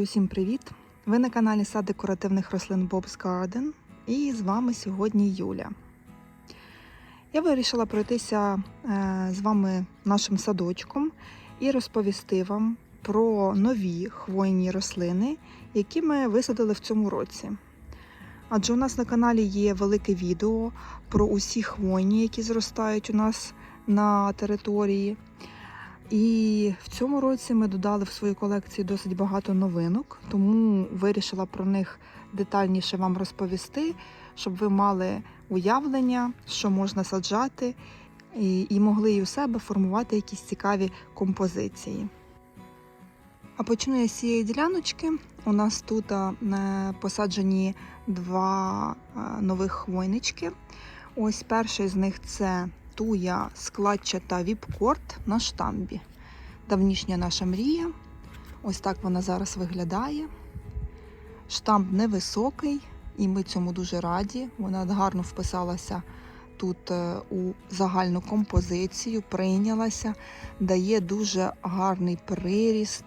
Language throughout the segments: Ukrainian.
Усім привіт! Ви на каналі Сад декоративних рослин Bob's Garden і з вами сьогодні Юля. Я вирішила пройтися е, з вами нашим садочком і розповісти вам про нові хвойні рослини, які ми висадили в цьому році. Адже у нас на каналі є велике відео про усі хвойні, які зростають у нас на території. І в цьому році ми додали в свою колекцію досить багато новинок, тому вирішила про них детальніше вам розповісти, щоб ви мали уявлення, що можна саджати, і, і могли і у себе формувати якісь цікаві композиції. А почну я з цієї діляночки. У нас тут е, посаджені два е, нових хвойнички. Ось перший з них це туя складчата віпкорт на штамбі. Давнішня наша мрія. Ось так вона зараз виглядає. Штамп невисокий, і ми цьому дуже раді. Вона гарно вписалася тут е, у загальну композицію, прийнялася, дає дуже гарний приріст.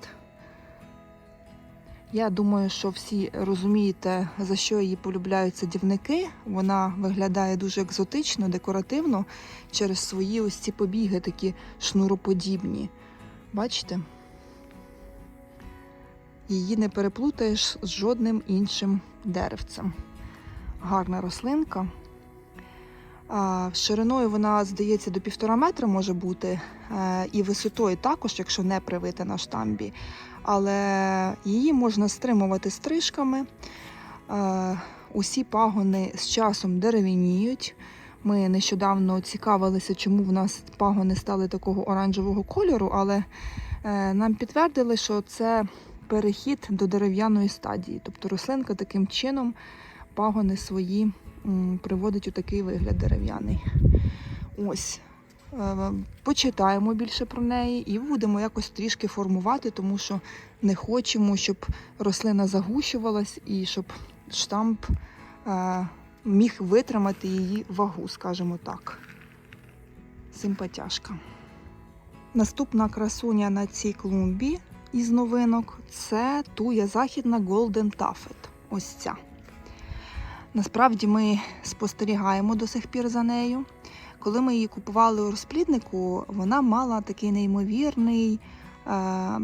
Я думаю, що всі розумієте, за що її полюбляють садівники. Вона виглядає дуже екзотично, декоративно через свої ось ці побіги, такі шнуроподібні. Бачите? Її не переплутаєш з жодним іншим деревцем. Гарна рослинка. Шириною вона, здається, до півтора метра може бути, е, і висотою також, якщо не привити на штамбі. Але її можна стримувати стрижками. Е, Усі пагони з часом дерев'яніють. Ми нещодавно цікавилися, чому в нас пагони стали такого оранжевого кольору, але е, нам підтвердили, що це перехід до дерев'яної стадії. Тобто рослинка таким чином пагони свої приводить у такий вигляд дерев'яний. Ось. Е, Почитаємо більше про неї і будемо якось трішки формувати, тому що не хочемо, щоб рослина загущувалась і щоб штамп е, міг витримати її вагу, скажімо так. Симпатяшка. Наступна красуня на цій клумбі із новинок це туя західна Golden Taffet. Ось ця. Насправді ми спостерігаємо до сих пір за нею. Коли ми її купували у розпліднику, вона мала такий неймовірний е,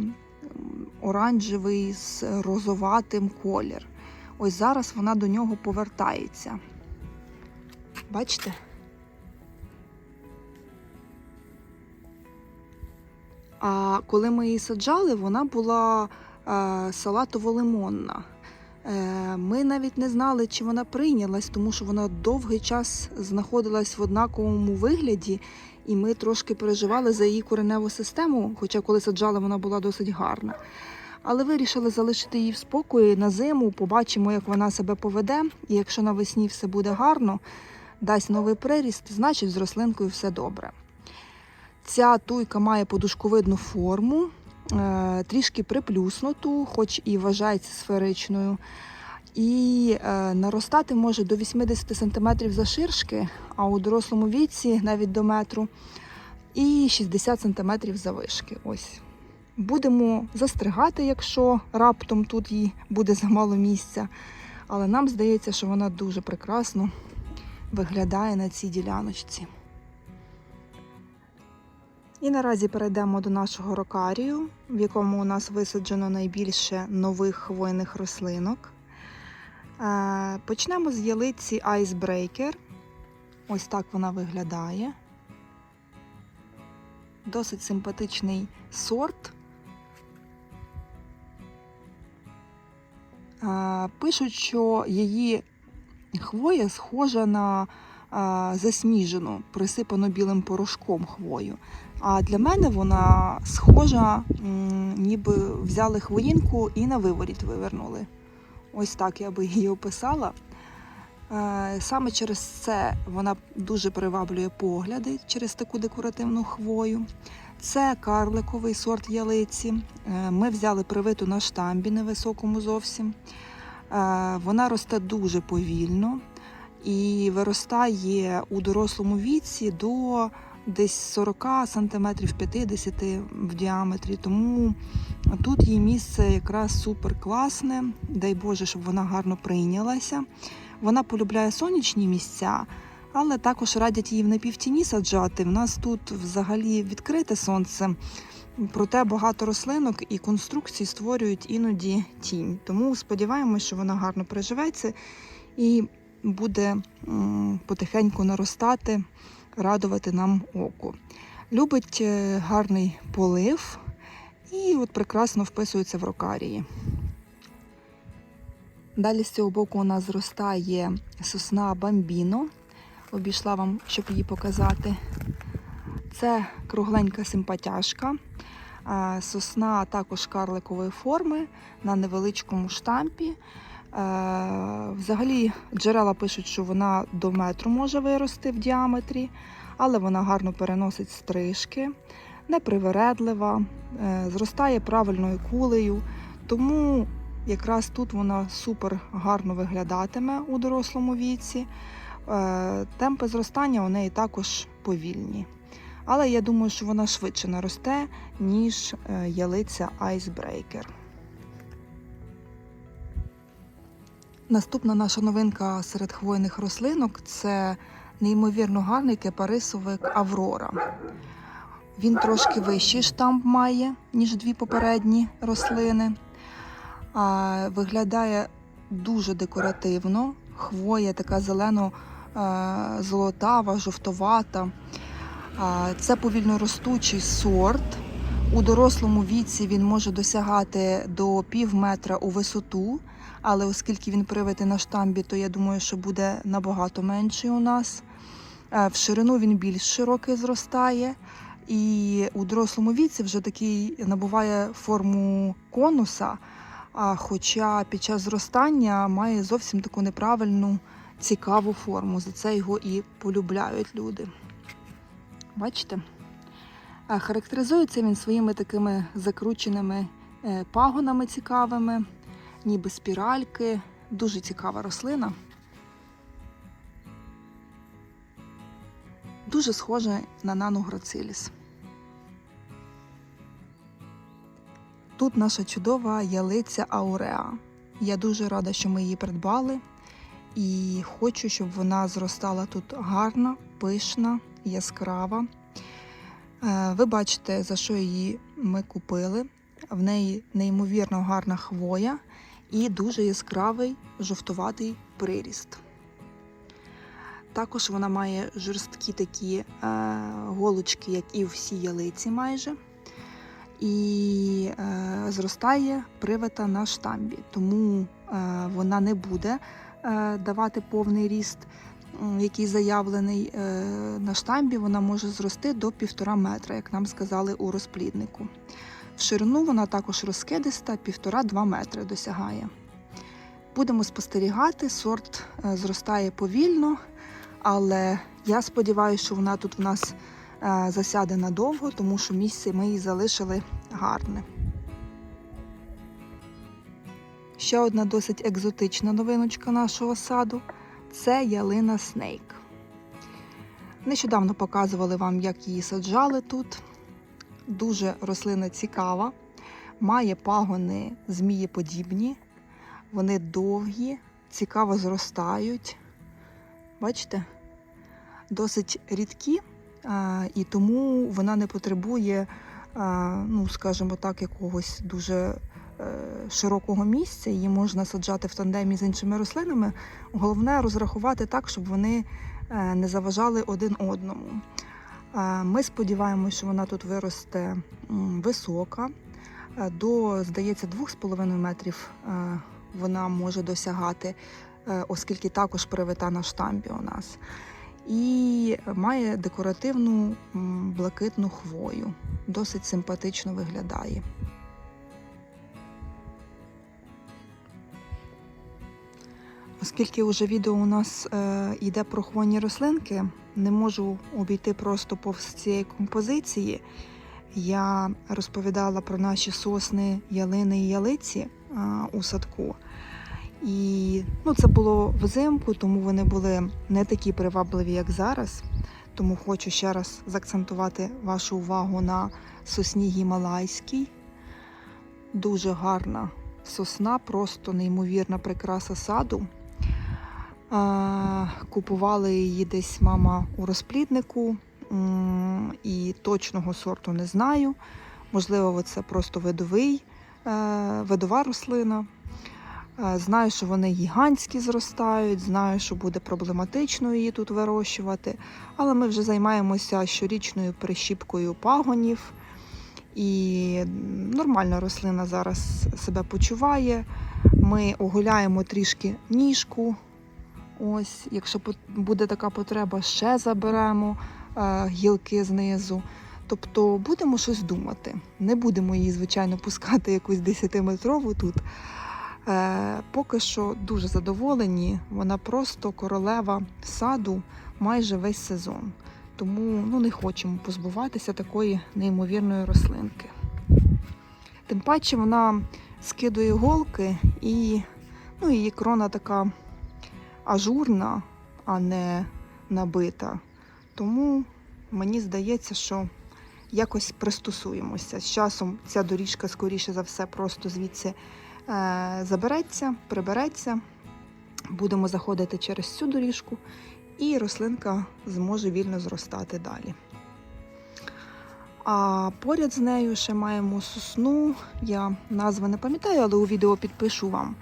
оранжевий з розоватим колір. Ось зараз вона до нього повертається. Бачите? А коли ми її саджали, вона була е, салатово-лимонна. Е, ми навіть не знали, чи вона прийнялась, тому що вона довгий час знаходилась в однаковому вигляді, і ми трошки переживали за її кореневу систему, хоча коли саджали, вона була досить гарна. Але вирішили залишити її в спокої на зиму, побачимо, як вона себе поведе. І якщо навесні все буде гарно, дасть новий приріст, значить з рослинкою все добре. Ця туйка має подушковидну форму, трішки приплюснуту, хоч і вважається сферичною. І е, наростати може до 80 см завширшки, а у дорослому віці навіть до метру, і 60 см завишки. Ось. Будемо застригати, якщо раптом тут їй буде замало місця. Але нам здається, що вона дуже прекрасно виглядає на цій діляночці. І наразі перейдемо до нашого рокарію, в якому у нас висаджено найбільше нових хвойних рослинок. Е, Почнемо з ялиці Icebreaker. Ось так вона виглядає. Досить симпатичний сорт. Е, Пишуть, що її хвоя схожа на е, засніжену, присипану білим порошком хвою. А для мене вона схожа, ніби взяли хвоїнку і на виворіт вивернули. Ось так я би її описала. Е, Саме через це вона дуже приваблює погляди через таку декоративну хвою. Це карликовий сорт ялиці. Е, Ми взяли привиту на штамбі невисокому зовсім. Е, Вона росте дуже повільно і виростає у дорослому віці до десь 40 см 50 в діаметрі. Тому Тут їй місце якраз супер класне. Дай Боже, щоб вона гарно прийнялася. Вона полюбляє сонячні місця, але також радять її в напівтіні саджати. В нас тут взагалі відкрите сонце, проте багато рослинок і конструкцій створюють іноді тінь. Тому сподіваємось, що вона гарно приживеться і буде потихеньку наростати, радувати нам око. Любить е, гарний полив і от прекрасно вписується в рокарії. Далі з цього боку у нас зростає сосна бамбіно. Обійшла вам, щоб її показати. Це кругленька симпатяшка. Сосна також карликової форми на невеличкому штампі. Е, Взагалі джерела пишуть, що вона до метру може вирости в діаметрі, але вона гарно переносить стрижки, непривередлива, е, зростає правильною кулею. Тому якраз тут вона супер гарно виглядатиме у дорослому віці. Е, Темпи зростання у неї також повільні. Але я думаю, що вона швидше наросте, ніж ялиця Icebreaker. Наступна наша новинка серед хвойних рослинок це неймовірно гарний кепарисовик Аврора. Він трошки вищий штамп має, ніж дві попередні рослини. А, Виглядає дуже декоративно. Хвоя така зелено-золотава, жовтовата. А, Це повільно ростучий сорт. У дорослому віці він може досягати до пів метра у висоту, але оскільки він привитий на штамбі, то я думаю, що буде набагато менший у нас. Е, В ширину він більш широкий зростає, і у дорослому віці вже такий набуває форму конуса. А хоча під час зростання має зовсім таку неправильну цікаву форму. За це його і полюбляють люди. Бачите? Характеризується він своїми такими закрученими е, пагонами цікавими, ніби спіральки. Дуже цікава рослина. Дуже схожа на нану грациліс. Тут наша чудова ялиця Ауреа. Я дуже рада, що ми її придбали, і хочу, щоб вона зростала тут гарна, пишна, яскрава. Е, Ви бачите, за що її ми купили. В неї неймовірно гарна хвоя і дуже яскравий жовтуватий приріст. Також вона має жорсткі такі е, голочки, як і всі ялиці майже. І е, зростає привита на штамбі, тому е, вона не буде е, давати повний ріст, який заявлений е, на штамбі. Вона може зрости до півтора метра, як нам сказали у розпліднику. В ширину вона також розкидиста, півтора-два метри досягає. Будемо спостерігати, сорт е, зростає повільно, але я сподіваюся, що вона тут в нас е, засяде надовго, тому що місце ми її залишили гарне. Ще одна досить екзотична новиночка нашого саду це ялина Снейк. Нещодавно показували вам, як її саджали тут. Дуже рослина цікава, має пагони змієподібні, вони довгі, цікаво зростають. Бачите? Досить рідкі, і тому вона не потребує, ну, скажімо так, якогось дуже е, широкого місця. Її можна саджати в тандемі з іншими рослинами. Головне розрахувати так, щоб вони е, не заважали один одному. Ми сподіваємося, що вона тут виросте висока. До, здається, 2,5 метрів вона може досягати, е, оскільки також привита на штамбі у нас. І має декоративну блакитну хвою. Досить симпатично виглядає. Оскільки вже відео у нас е, йде про хвойні рослинки, не можу обійти просто повз цієї композиції. Я розповідала про наші сосни, ялини і ялиці а, у садку. І ну, це було взимку, тому вони були не такі привабливі, як зараз. Тому хочу ще раз заакцентувати вашу увагу на сосні гімалайській. дуже гарна сосна, просто неймовірна прикраса саду. Купували її десь мама у розпліднику і точного сорту не знаю. Можливо, це просто видовий, е, видова рослина. Е, Знаю, що вони гігантські зростають, знаю, що буде проблематично її тут вирощувати, але ми вже займаємося щорічною прищіпкою пагонів. І нормально рослина зараз себе почуває. Ми оголяємо трішки ніжку. Ось, якщо буде така потреба, ще заберемо е, гілки знизу. Тобто будемо щось думати. Не будемо її, звичайно, пускати якусь 10-метрову тут. Е, поки що дуже задоволені. Вона просто королева саду майже весь сезон. Тому ну, не хочемо позбуватися такої неймовірної рослинки. Тим паче вона скидує голки і ну, її крона така ажурна, а не набита. Тому мені здається, що якось пристосуємося. З часом ця доріжка, скоріше за все, просто звідси е, забереться, прибереться. Будемо заходити через цю доріжку, і рослинка зможе вільно зростати далі. А поряд з нею ще маємо сосну. Я назви не пам'ятаю, але у відео підпишу вам.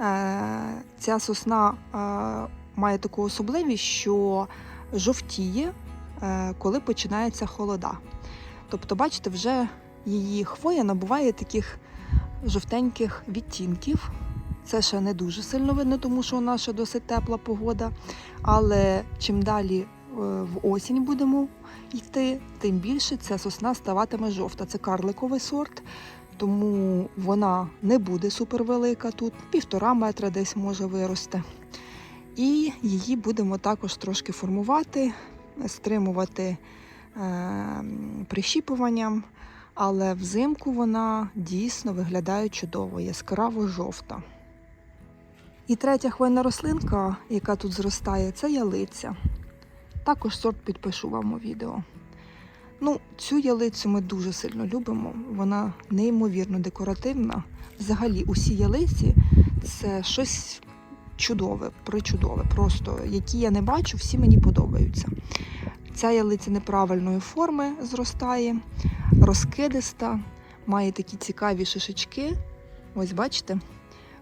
Е, Ця сосна е, має таку особливість, що жовтіє, е, коли починається холода. Тобто, бачите, вже її хвоя набуває таких жовтеньких відтінків. Це ще не дуже сильно видно, тому що у нас ще досить тепла погода. Але чим далі в осінь будемо йти, тим більше ця сосна ставатиме жовта. Це карликовий сорт, тому вона не буде супервелика тут, півтора метра десь може вирости. І її будемо також трошки формувати, стримувати е, прищіпуванням. Але взимку вона дійсно виглядає чудово, яскраво жовта. І третя хвойна рослинка, яка тут зростає, це ялиця. Також сорт підпишу вам у відео. Ну, цю ялицю ми дуже сильно любимо. Вона неймовірно декоративна. Взагалі, усі ялиці це щось чудове, причудове. Просто які я не бачу, всі мені подобаються. Ця ялиця неправильної форми зростає, розкидиста, має такі цікаві шишечки. Ось бачите,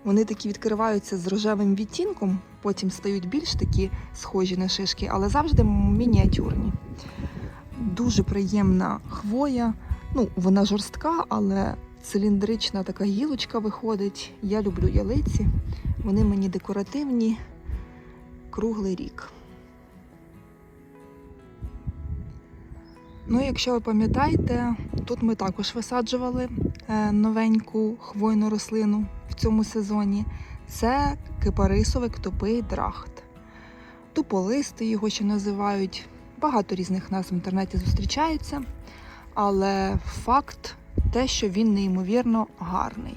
вони такі відкриваються з рожевим відтінком, потім стають більш такі схожі на шишки, але завжди мініатюрні. Дуже приємна хвоя. Ну, вона жорстка, але циліндрична така гілочка виходить. Я люблю ялиці. Вони мені декоративні круглий рік. Ну, якщо ви пам'ятаєте, тут ми також висаджували е, новеньку хвойну рослину в цьому сезоні. Це кипарисовик тупий драхт. Туполистий його ще називають. Багато різних назв в інтернеті зустрічаються, але факт те, що він неймовірно гарний.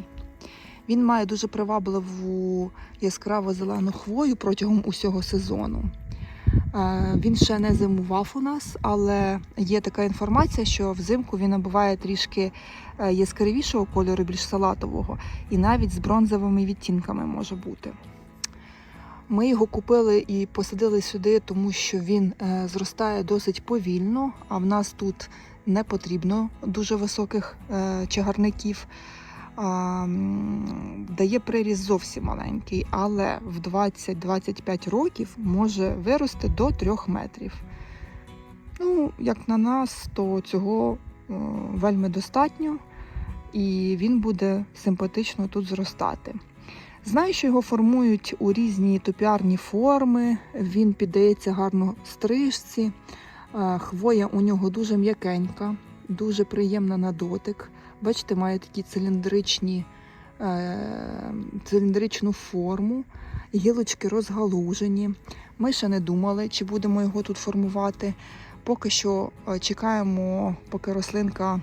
Він має дуже привабливу яскраво зелену хвою протягом усього сезону. Е, Він ще не зимував у нас, але є така інформація, що взимку він набуває трішки е, яскравішого кольору, більш салатового, і навіть з бронзовими відтінками може бути. Ми його купили і посадили сюди, тому що він е, зростає досить повільно, а в нас тут не потрібно дуже високих е, чагарників. Дає приріст зовсім маленький, але в 20-25 років може вирости до 3 метрів. Ну, як на нас, то цього е, вельми достатньо, і він буде симпатично тут зростати. Знаю, що його формують у різні топіарні форми, він піддається гарно стрижці. Е, Хвоя у нього дуже м'якенька, дуже приємна на дотик. Бачите, має такі циліндричні, е, циліндричну форму, гілочки розгалужені. Ми ще не думали, чи будемо його тут формувати. Поки що е, чекаємо, поки рослинка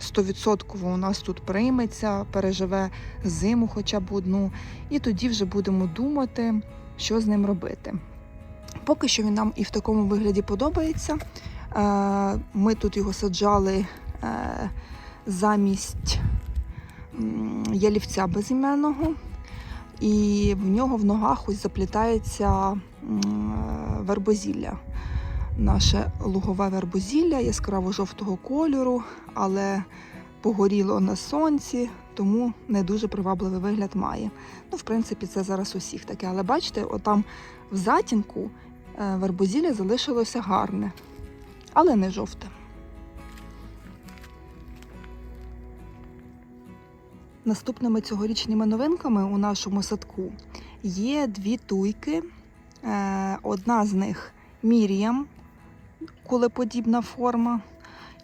100% у нас тут прийметься, переживе зиму хоча б одну, і тоді вже будемо думати, що з ним робити. Поки що він нам і в такому вигляді подобається. Е, Ми тут його саджали е, замість ялівця безіменного, і в нього в ногах ось заплітається е, вербозілля. Наше лугове вербозілля яскраво-жовтого кольору, але погоріло на сонці, тому не дуже привабливий вигляд має. Ну, в принципі, це зараз усіх таке. Але бачите, отам в затінку е, вербозілля залишилося гарне, але не жовте. Наступними цьогорічними новинками у нашому садку є дві туйки. Е, Одна з них Міріям, кулеподібна форма,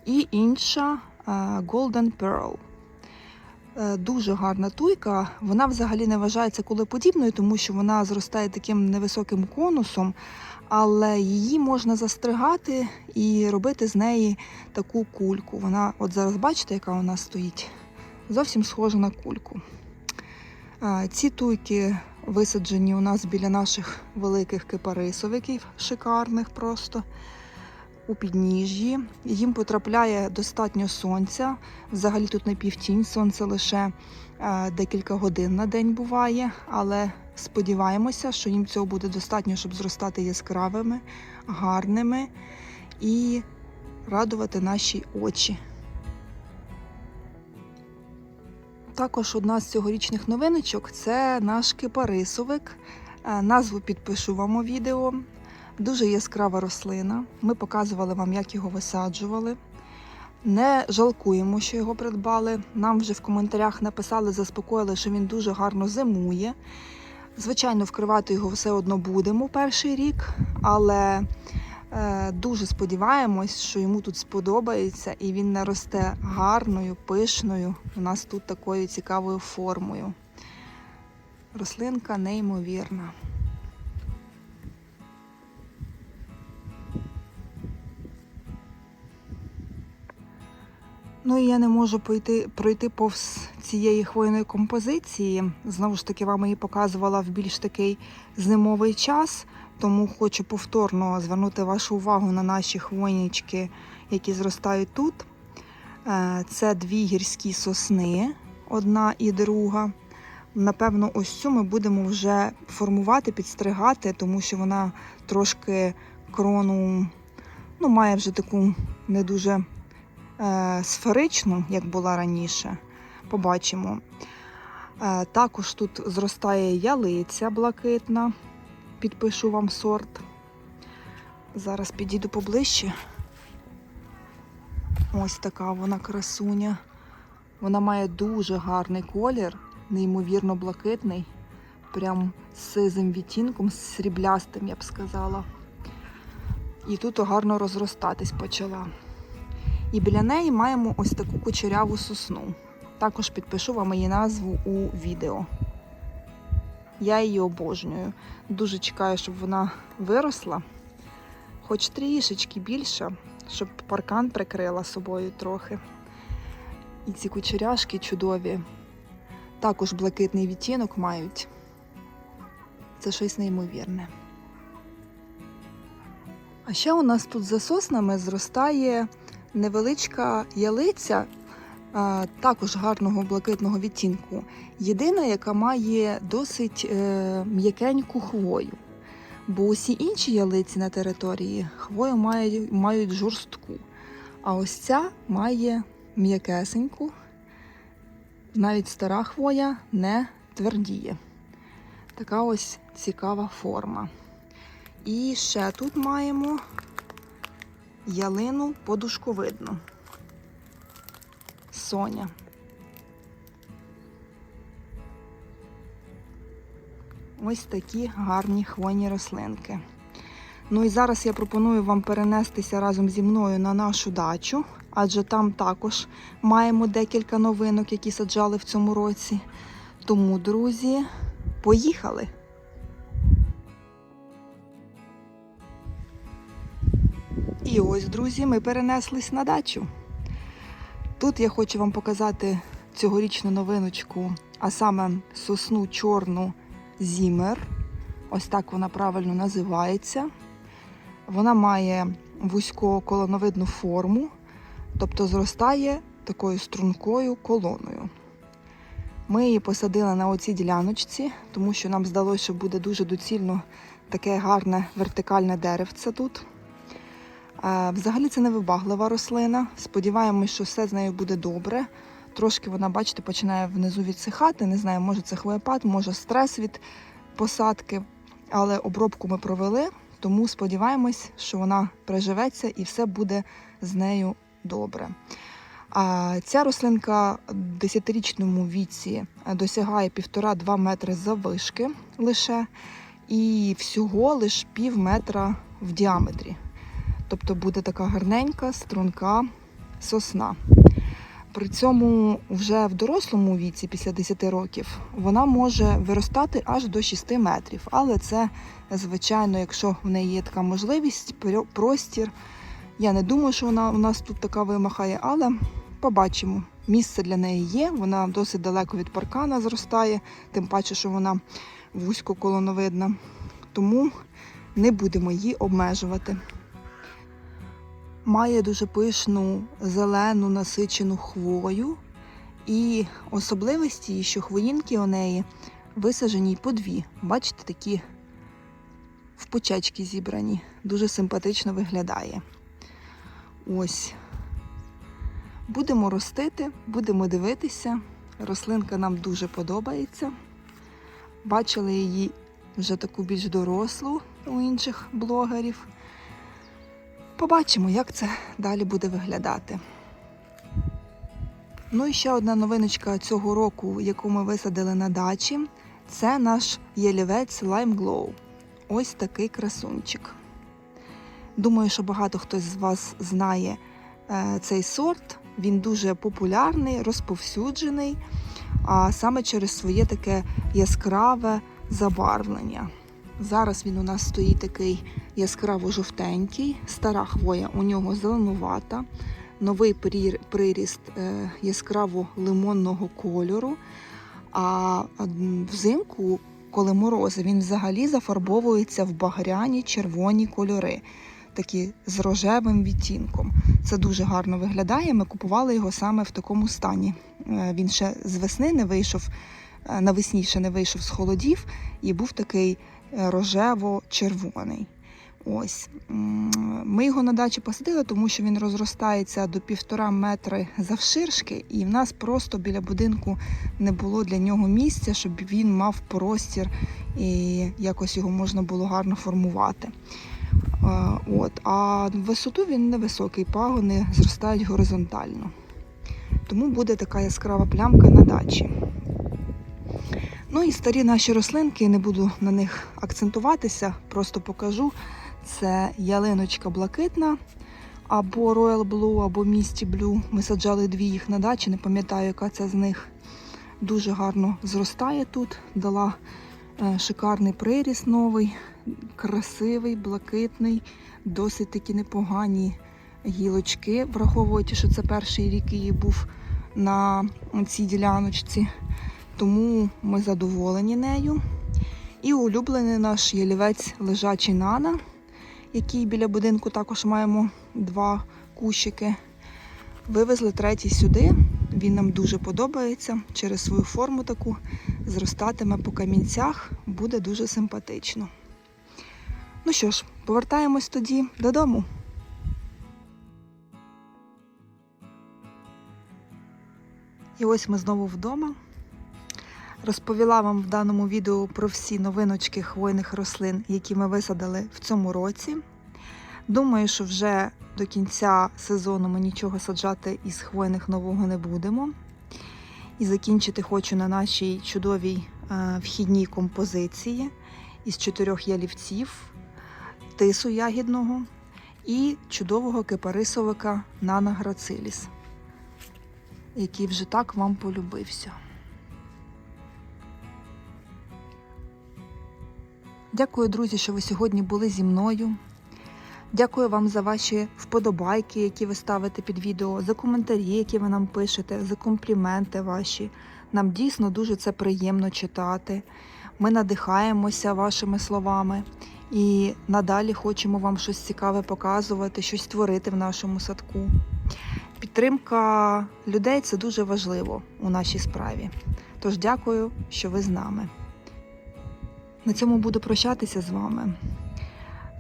і інша е, Golden Pearl. Е, Дуже гарна туйка. Вона взагалі не вважається кулеподібною, тому що вона зростає таким невисоким конусом, але її можна застригати і робити з неї таку кульку. Вона, от зараз бачите, яка вона стоїть, зовсім схожа на кульку. Е, Ці туйки висаджені у нас біля наших великих кипарисовиків, шикарних просто у підніжжі. Їм потрапляє достатньо сонця. Взагалі тут не півтінь, сонце лише е, декілька годин на день буває, але сподіваємося, що їм цього буде достатньо, щоб зростати яскравими, гарними і радувати наші очі. Також одна з цьогорічних новиночок це наш кипарисовик. Е, Назву підпишу вам у відео. Дуже яскрава рослина. Ми показували вам, як його висаджували. Не жалкуємо, що його придбали. Нам вже в коментарях написали, заспокоїли, що він дуже гарно зимує. Звичайно, вкривати його все одно будемо перший рік, але е, дуже сподіваємось, що йому тут сподобається і він наросте гарною, пишною. У нас тут такою цікавою формою. Рослинка неймовірна. Ну і я не можу пройти, пройти повз цієї хвойної композиції. Знову ж таки, вам її показувала в більш такий зимовий час, тому хочу повторно звернути вашу увагу на наші хвойнички, які зростають тут. Е, Це дві гірські сосни, одна і друга. Напевно, ось цю ми будемо вже формувати, підстригати, тому що вона трошки крону ну, має вже таку не дуже сферичну, як була раніше. Побачимо. Е, також тут зростає ялиця блакитна. Підпишу вам сорт. Зараз підійду поближче. Ось така вона красуня. Вона має дуже гарний колір, неймовірно блакитний, прям з сизим відтінком, з сріблястим, я б сказала. І тут гарно розростатись почала. І біля неї маємо ось таку кучеряву сосну. Також підпишу вам її назву у відео. Я її обожнюю. Дуже чекаю, щоб вона виросла, хоч трішечки більше, щоб паркан прикрила собою трохи. І ці кучеряшки чудові. Також блакитний відтінок мають. Це щось неймовірне. А ще у нас тут за соснами зростає невеличка ялиця, також гарного блакитного відтінку. Єдина, яка має досить е, м'якеньку хвою. Бо усі інші ялиці на території хвою мають, мають жорстку. А ось ця має м'якесеньку, навіть стара хвоя не твердіє. Така ось цікава форма. І ще тут маємо ялину подушковидну. Соня. Ось такі гарні хвойні рослинки. Ну і зараз я пропоную вам перенестися разом зі мною на нашу дачу, адже там також маємо декілька новинок, які саджали в цьому році. Тому, друзі, поїхали! І ось, друзі, ми перенеслись на дачу. Тут я хочу вам показати цьогорічну новиночку, а саме сосну чорну Зімер. Ось так вона правильно називається. Вона має вузько колоновидну форму, тобто зростає такою стрункою колоною. Ми її посадили на оцій діляночці, тому що нам здалося, що буде дуже доцільно таке гарне вертикальне деревце тут. Взагалі це невибаглива рослина. Сподіваємось, що все з нею буде добре. Трошки вона, бачите, починає внизу відсихати. Не знаю, може це хвоєпад, може стрес від посадки. Але обробку ми провели, тому сподіваємось, що вона приживеться і все буде з нею добре. А ця рослинка в 10-річному віці досягає 1,5-2 метри заввишки лише, і всього лише пів метра в діаметрі. Тобто буде така гарненька, струнка сосна. При цьому вже в дорослому віці, після 10 років, вона може виростати аж до 6 метрів. Але це, звичайно, якщо в неї є така можливість, простір. Я не думаю, що вона у нас тут така вимахає, але побачимо. Місце для неї є, вона досить далеко від паркана зростає, тим паче, що вона вузько колоновидна. Тому не будемо її обмежувати. Має дуже пишну зелену насичену хвою. І особливість її, що хвоїнки у неї висаджені по дві. Бачите, такі в почечки зібрані. Дуже симпатично виглядає. Ось. Будемо ростити, будемо дивитися. Рослинка нам дуже подобається. Бачили її вже таку більш дорослу у інших блогерів. Побачимо, як це далі буде виглядати. Ну і ще одна новиночка цього року, яку ми висадили на дачі, це наш ялівець Lime Glow. Ось такий красунчик. Думаю, що багато хтось з вас знає е, цей сорт. Він дуже популярний, розповсюджений, а саме через своє таке яскраве забарвлення. Зараз він у нас стоїть такий яскраво-жовтенький, стара хвоя у нього зеленувата, новий приріст е, яскраво-лимонного кольору. А взимку, коли морози, він взагалі зафарбовується в багряні червоні кольори, такі з рожевим відтінком. Це дуже гарно виглядає. Ми купували його саме в такому стані. Е, Він ще з весни не вийшов, е, навесні ще не вийшов з холодів і був такий рожево-червоний. Ось ми його на дачі посадили, тому що він розростається до півтора метри завширшки, і в нас просто біля будинку не було для нього місця, щоб він мав простір і якось його можна було гарно формувати. Е, От, а висоту він невисокий, пагони зростають горизонтально. Тому буде така яскрава плямка на дачі. Ну і старі наші рослинки, не буду на них акцентуватися, просто покажу. Це ялиночка блакитна, або Royal Blue, або Misty Blue. Ми саджали дві їх на дачі, не пам'ятаю, яка це з них. Дуже гарно зростає тут, дала е, шикарний приріст новий, красивий, блакитний, досить такі непогані гілочки, враховуючи, що це перший рік її був на цій діляночці. Тому ми задоволені нею. І улюблений наш ялівець лежачий нана, який біля будинку також маємо два кущики. Вивезли третій сюди. Він нам дуже подобається через свою форму таку. Зростатиме по камінцях, буде дуже симпатично. Ну що ж, повертаємось тоді додому. І ось ми знову вдома. Розповіла вам в даному відео про всі новиночки хвойних рослин, які ми висадили в цьому році. Думаю, що вже до кінця сезону ми нічого саджати із хвойних нового не будемо. І закінчити хочу на нашій чудовій е, вхідній композиції із чотирьох ялівців, тису ягідного і чудового кипарисовика Нана Грациліс, який вже так вам полюбився. Дякую, друзі, що ви сьогодні були зі мною. Дякую вам за ваші вподобайки, які ви ставите під відео, за коментарі, які ви нам пишете, за компліменти ваші. Нам дійсно дуже це приємно читати. Ми надихаємося вашими словами і надалі хочемо вам щось цікаве показувати, щось творити в нашому садку. Підтримка людей це дуже важливо у нашій справі. Тож дякую, що ви з нами. На цьому буду прощатися з вами.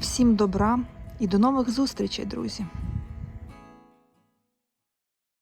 Всім добра і до нових зустрічей, друзі!